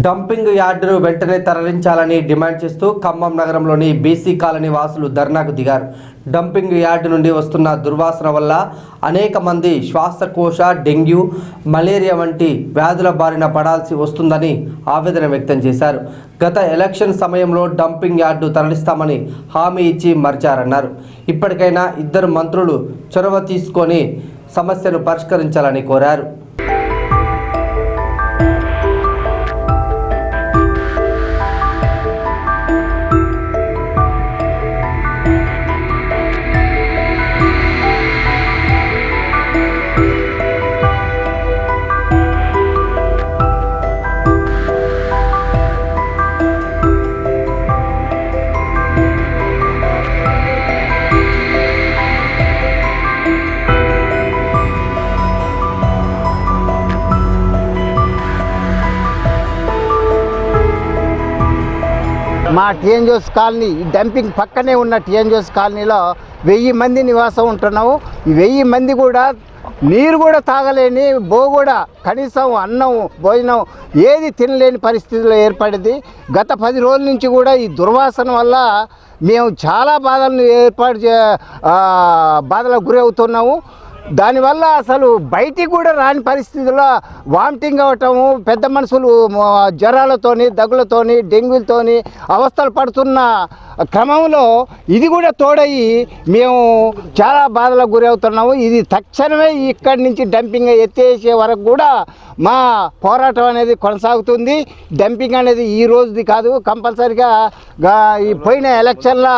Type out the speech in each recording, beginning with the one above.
Dumping యార్డును వెంటనే తరలించాలని demand చేస్తూ ఖమ్మం నగరంలోని బీసీ కాలనీ వాసులు ధర్నాకు దిగారు. డంపింగ్ యార్డు నుండి వస్తున్న దుర్వాసన వల్ల అనేక మంది శ్వాసకోశ డెంగ్యూ మలేరియా వంటి వ్యాధుల బారిన పడాల్సి వస్తుందని ఆవేదన వ్యక్తం చేశారు. గత ఎలక్షన్ సమయంలో డంపింగ్ యార్డు తరలిస్తామని హామీ ఇచ్చి మర్చారన్నారు. ఇప్పటికైనా ఇద్దరు మంత్రులు చొరవ తీసుకొని సమస్యను పరిష్కరించాలని కోరారు. మా టిఎన్జోస్ కాలనీ డంపింగ్ పక్కనే ఉన్న టిఎన్జోస్ కాలనీలో వెయ్యి మంది నివాసం ఉంటున్నాము. ఈ వెయ్యి మంది కూడా నీరు కూడా తాగలేని బో కూడా కనీసం అన్నం భోజనం ఏది తినలేని పరిస్థితిలో ఏర్పడింది. గత పది రోజుల నుంచి కూడా ఈ దుర్వాసన వల్ల మేము చాలా బాధలను ఏర్పాటు చే బాధలకు గురి అవుతున్నాము దానివల్ల అసలు బయటికి కూడా రాని పరిస్థితుల్లో వామిటింగ్ అవ్వటము పెద్ద మనుషులు జ్వరాలతోని దగ్గులతోని డెంగ్యూలతోని అవస్థలు పడుతున్న క్రమంలో ఇది కూడా తోడయి మేము చాలా బాధలకు గురి అవుతున్నాము. ఇది తక్షణమే ఇక్కడి నుంచి డంపింగ్ ఎత్తేసే వరకు కూడా మా పోరాటం అనేది కొనసాగుతుంది. డంపింగ్ అనేది ఈ రోజుది కాదు కంపల్సరిగా ఈ పోయిన ఎలక్షన్లో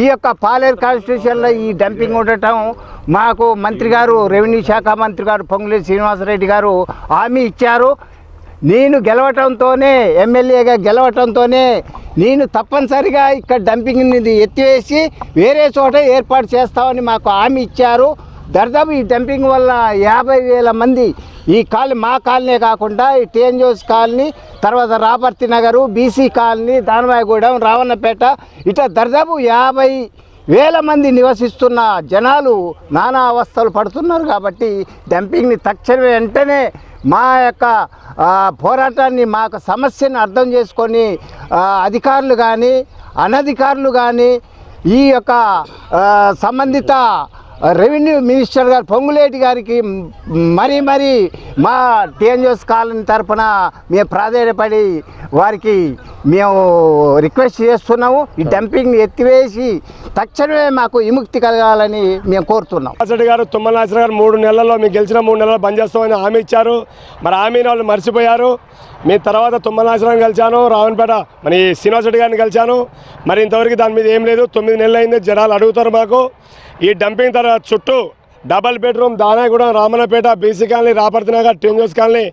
ఈ యొక్క పాలేరు కాన్స్టిట్యూషన్లో ఈ డంపింగ్ ఉండటం మాకు మంత్రి గారు రెవెన్యూ శాఖ మంత్రి గారు పొంగులేటి శ్రీనివాసరెడ్డి గారు హామీ ఇచ్చారు. నేను గెలవటంతోనే ఎమ్మెల్యేగా గెలవటంతోనే నేను తప్పనిసరిగా ఇక్కడ డంపింగ్ ఎత్తివేసి వేరే చోట ఏర్పాటు చేస్తామని మాకు హామీ ఇచ్చారు. దర్దాపు ఈ డంపింగ్ వల్ల యాభై వేల మంది ఈ కాలనీ మా కాలనీ కాకుండా ఈ టీఎన్జోస్ కాలనీ తర్వాత రాపర్తి నగరు బీసీ కాలనీ దానవాయగూడెం రావణపేట ఇట్లా దర్దాపు యాభై వేల మంది నివసిస్తున్న జనాలు నానా అవస్థలు పడుతున్నారు కాబట్టి డంపింగ్ని తక్షణమే వెంటనే మా యొక్క పోరాటాన్ని మా యొక్క సమస్యను అర్థం చేసుకొని అధికారులు కానీ అనధికారులు కానీ ఈ యొక్క సంబంధిత రెవెన్యూ మినిస్టర్ గారు పొంగులేటి గారికి మరీ మరీ మా టీఎన్జిఎస్ కాలనీ తరఫున మేము ప్రాధాన్యపడి వారికి మేము రిక్వెస్ట్ చేస్తున్నాము. ఈ డంపింగ్ని ఎత్తివేసి తక్షణమే మాకు విముక్తి కలగాలని మేము కోరుతున్నాం. నాసిరెడ్డి గారు తుమ్మల గారు మూడు నెలల్లో మీకు గెలిచిన మూడు నెలలు బంద్ చేస్తామని హామీ ఇచ్చారు. మరి హామీని వాళ్ళు మర్చిపోయారు. మీ తర్వాత తుమ్మల నాసిరెడ్డి కలిశాను రావణపేట మరి శ్రీనివాసరెడ్డి గారిని కలిశాను మరి ఇంతవరకు దాని మీద ఏం లేదు. తొమ్మిది నెలలు అయింది జనాలు అడుగుతారు మాకు. ఈ డంపింగ్ తర్వాత చుట్టూ double bedroom Danagudem Ramannapet BC colony Raparthi Nagar టెంజోస్ colony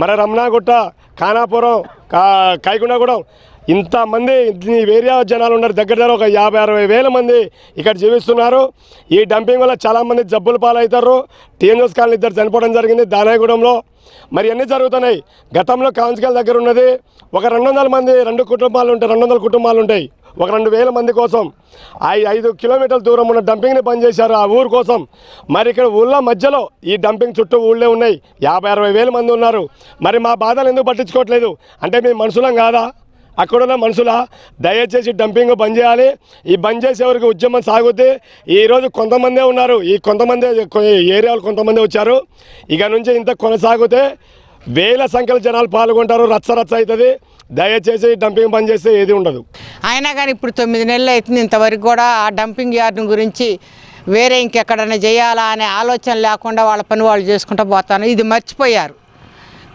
మరి రమణాగుట్ట ఖానాపురం కా కైకుండగూడెం ఇంతమంది ఈ ఏరియా జనాలు ఉన్నారు దగ్గర దగ్గర ఒక యాభై అరవై వేల మంది ఇక్కడ జీవిస్తున్నారు. ఈ డంపింగ్ వల్ల చాలామంది జబ్బులు పాలవుతారు. టీఎన్ఎస్ కాలనీ ఇద్దరు చనిపోవడం జరిగింది దానాయగూడెంలో. మరి అన్నీ జరుగుతున్నాయి? గతంలో కాంచకాల దగ్గర ఉన్నది ఒక రెండు వందల మంది రెండు కుటుంబాలు ఉంటాయి రెండు వందల కుటుంబాలు ఉంటాయి. ఒక రెండు వేల మంది కోసం ఐదు కిలోమీటర్ల దూరం ఉన్న డంపింగ్ని బంద్ చేశారు ఆ ఊరు కోసం. మరి ఇక్కడ ఊళ్ళో మధ్యలో ఈ డంపింగ్ చుట్టూ ఊళ్ళే ఉన్నాయి. యాభై అరవై వేల మంది ఉన్నారు. మరి మా బాధలు ఎందుకు పట్టించుకోవట్లేదు? అంటే మేము మనుషులం కాదా? అక్కడున్న మనుషుల? దయచేసి డంపింగ్ బంద్ చేయాలి. ఈ బంద్ చేసేవరకు ఉద్యమం సాగుద్ది. ఈరోజు కొంతమందే ఉన్నారు. ఈ కొంతమంది ఏరియాలో కొంతమంది వచ్చారు. ఇక నుంచి ఇంత కొనసాగితే వేల సంఖ్యలో జనాలు పాల్గొంటారు రచ్చ రచ్చ అవుతుంది. దయచేసి డంపింగ్ బంద్ చేస్తే ఏది ఉండదు. అయినా కానీ ఇప్పుడు తొమ్మిది నెలలు అవుతుంది ఇంతవరకు కూడా ఆ డంపింగ్ యార్డ్ గురించి వేరే ఇంకెక్కడైనా చేయాలా అనే ఆలోచన లేకుండా వాళ్ళ పని వాళ్ళు చేసుకుంటూ పోతాను. ఇది మర్చిపోయారు.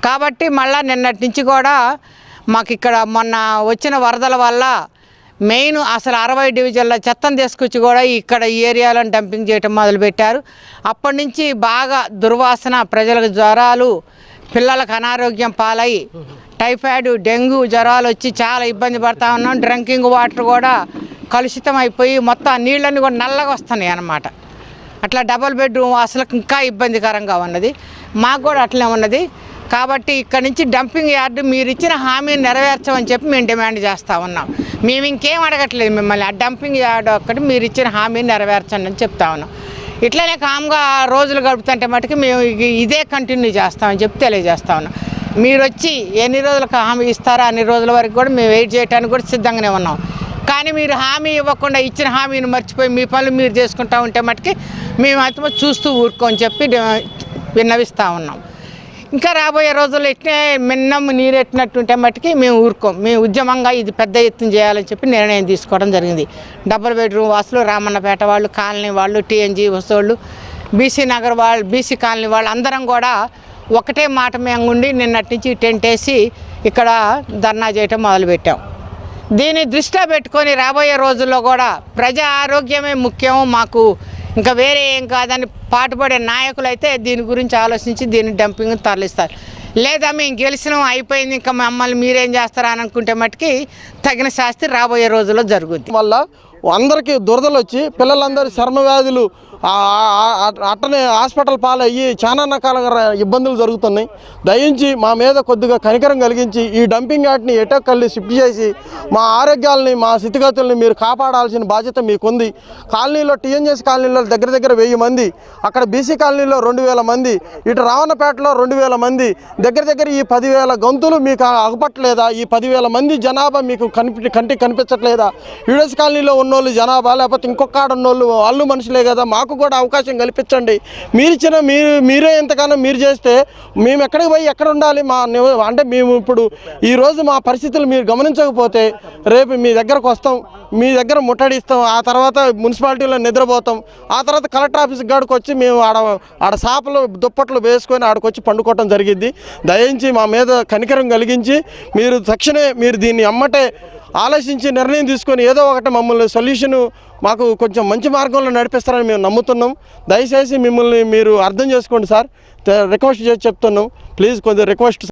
కాబట్టి మళ్ళీ నిన్నటి నుంచి కూడా మాకు ఇక్కడ మొన్న వచ్చిన వరదల వల్ల మెయిన్ అసలు అరవై డివిజన్ల చెత్తను తీసుకొచ్చి కూడా ఇక్కడ ఈ ఏరియాలో డంపింగ్ చేయటం మొదలుపెట్టారు. అప్పటి నుంచి బాగా దుర్వాసన ప్రజలకు జ్వరాలు పిల్లలకు అనారోగ్యం పాలై టైఫాయిడ్ డెంగ్యూ జ్వరాలు వచ్చి చాలా ఇబ్బంది పడతా ఉన్నాం. డ్రింకింగ్ వాటర్ కూడా కలుషితం అయిపోయి మొత్తం నీళ్ళన్నీ కూడా నల్లగా వస్తున్నాయి అన్నమాట. అట్లా డబల్ బెడ్రూమ్ అసలు ఇంకా ఇబ్బందికరంగా ఉన్నది. మాకు కూడా అట్లే ఉన్నది. కాబట్టి ఇక్కడ నుంచి డంపింగ్ యార్డు మీరు ఇచ్చిన హామీని నెరవేర్చమని చెప్పి మేము డిమాండ్ చేస్తూ ఉన్నాం. మేము ఇంకేం అడగట్లేదు మిమ్మల్ని. ఆ డంపింగ్ యార్డ్ ఒక్కటి మీరు ఇచ్చిన హామీని నెరవేర్చండి అని చెప్తా ఉన్నాం. ఇట్లనే కామ్గా రోజులు గడుపుతుంటే మటుకు మేము ఇదే కంటిన్యూ చేస్తామని చెప్పి తెలియజేస్తా ఉన్నాం. మీరు వచ్చి ఎన్ని రోజులకు హామీ ఇస్తారో అన్ని రోజుల వరకు కూడా మేము వెయిట్ చేయడానికి కూడా సిద్ధంగానే ఉన్నాం. కానీ మీరు హామీ ఇవ్వకుండా ఇచ్చిన హామీని మర్చిపోయి మీ పనులు మీరు చేసుకుంటా ఉంటే మట్టుకి మేము అయితే చూస్తూ ఊరుకోని చెప్పి విన్నవిస్తూ ఉన్నాం. ఇంకా రాబోయే రోజుల్లో ఇట్లే మిన్నం నీరెట్టినట్టుంటే మట్టుకి మేము ఊరుకోం. మేము ఉద్యమంగా ఇది పెద్ద ఎత్తున చేయాలని చెప్పి నిర్ణయం తీసుకోవడం జరిగింది. డబుల్ బెడ్రూమ్ వాసులు రామన్నపేట వాళ్ళు కాలనీ వాళ్ళు టీఎన్జీ వసోళ్ళు బీసీ నగర్ వాళ్ళు బీసీ కాలనీ వాళ్ళు అందరం కూడా ఒకటే మాట మేము ఉండి నిన్నటి నుంచి టెంట్ వేసి ఇక్కడ ధర్నా చేయటం మొదలుపెట్టాం. దీన్ని దృష్టిలో పెట్టుకొని రాబోయే రోజుల్లో కూడా ప్రజా ఆరోగ్యమే ముఖ్యం మాకు ఇంకా వేరే ఏం కాదని పాటుపడే నాయకులు అయితే దీని గురించి ఆలోచించి దీన్ని డంపింగ్ తరలిస్తారు. లేదా మేము గెలిచినాం అయిపోయింది ఇంకా మమ్మల్ని మీరేం చేస్తారా అని అనుకుంటే మట్టుకి తగిన శాస్తి రాబోయే రోజుల్లో జరుగుద్ది. వల్ల అందరికీ దురదలు వచ్చి పిల్లలందరూ చర్మ వ్యాధులు అట్టనే హాస్పిటల్ పాలయ్యి చాలా రకాలుగా ఇబ్బందులు జరుగుతున్నాయి. దయించి మా మీద కొద్దిగా కనికరం కలిగించి ఈ డంపింగ్ యార్డ్ని ఎటక్కల్ని షిఫ్ట్ చేసి మా ఆరోగ్యాలని మా స్థితిగతుల్ని మీరు కాపాడాల్సిన బాధ్యత మీకుంది. కాలనీలో టీఎన్ఎస్ కాలనీలో దగ్గర దగ్గర వెయ్యి మంది అక్కడ బీసీ కాలనీలో రెండు వేల మంది ఇటు రావణపేటలో రెండు వేల మంది దగ్గర దగ్గర ఈ పదివేల గొంతులు మీకు అగపట్టలేదా ఈ పదివేల మంది జనాభా మీకు కనిపి కంటికి కనిపించట్లేదా? యుఎస్ కాలనీలో ఉన్నోళ్ళు జనాభా లేకపోతే ఇంకొక ఆడ ఉన్నోళ్ళు వాళ్ళు మనుషులే కదా మాకు కూడా అవకాశం కల్పించండి. మీరు ఇచ్చిన మీరు మీరే ఎంతగానో మీరు చేస్తే మేము ఎక్కడికి పోయి ఎక్కడ ఉండాలి? మా అంటే మేము ఇప్పుడు ఈరోజు మా పరిస్థితులు మీరు గమనించకపోతే రేపు మీ దగ్గరకు వస్తాం మీ దగ్గర ముట్టడిస్తాం ఆ తర్వాత మున్సిపాలిటీలో నిద్రపోతాం ఆ తర్వాత కలెక్టర్ ఆఫీస్ కాడికి వచ్చి మేము ఆడ ఆడ సాపలు దుప్పట్లు వేసుకొని ఆడకొచ్చి పండుకోవటం జరిగింది దయించి మా మీద కనికరం కలిగించి మీరు తక్షణమే మీరు దీన్ని అమ్మటే ఆలోచించి నిర్ణయం తీసుకొని ఏదో ఒకటి మమ్మల్ని సొల్యూషన్ మాకు కొంచెం మంచి మార్గంలో నడిపిస్తారని మేము నమ్ముతున్నాం. దయచేసి మిమ్మల్ని మీరు అర్థం చేసుకోండి సార్. రిక్వెస్ట్ చేసి చెప్తున్నాం. ప్లీజ్ కొంచెం రిక్వెస్ట్